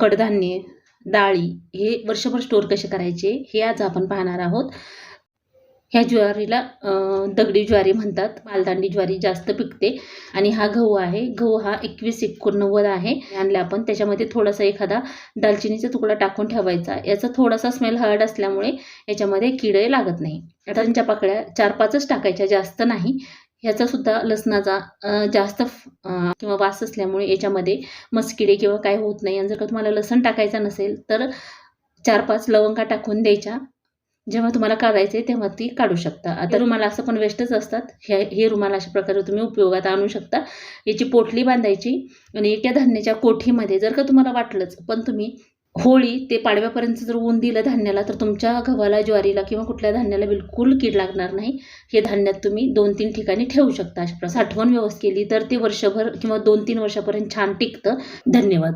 कडधान्ये डाळी हे वर्षभर स्टोअर कसे करायचे हे आज आपण पाहणार आहोत. ह्या ज्वारीला दगडी ज्वारी म्हणतात मालदांडी ज्वारी जास्त पिकते आणि हा गहू आहे. गहू हा एकवीस एकोणनव्वद आहे. आणला आपण. त्याच्यामध्ये थोडासा एखादा दालचिनीचा तुकडा टाकून ठेवायचा. याचा थोडासा स्मेल हर्ड असल्यामुळे याच्यामध्ये किडे लागत नाही. आता त्यांच्या पाकळ्या चार पाचच टाकायच्या जास्त नाही. ह्याचा सुद्धा लसणाचा जास्त किंवा वास असल्यामुळे याच्यामध्ये मस्किडे किंवा काय होत नाही. आणि जर का तुम्हाला लसण टाकायचं नसेल तर चार पाच लवंगा टाकून द्यायच्या. जेव्हा तुम्हाला काढायचे तेव्हा ती काढू शकता. आता रुमाला असं पण वेस्टच असतात. हे हे रुमाल अशा प्रकारे तुम्ही उपयोगात आणू शकता. याची पोटली बांधायची आणि एका धान्याच्या कोठीमध्ये जर का तुम्हाला वाटलंच पण तुम्ही होळी ते पाडव्यापर्यंत जर ऊन दिलं धान्याला तर तुमच्या गव्हाला ज्वारीला किंवा कुठल्या धान्याला बिलकुल कीड लागणार नाही. हे धान्यात तुम्ही दोन तीन ठिकाणी ठेवू शकता. अशा साठवण व्यवस्थित केली तर ते वर्षभर किंवा दोन तीन वर्षापर्यंत छान टिकतं. धन्यवाद.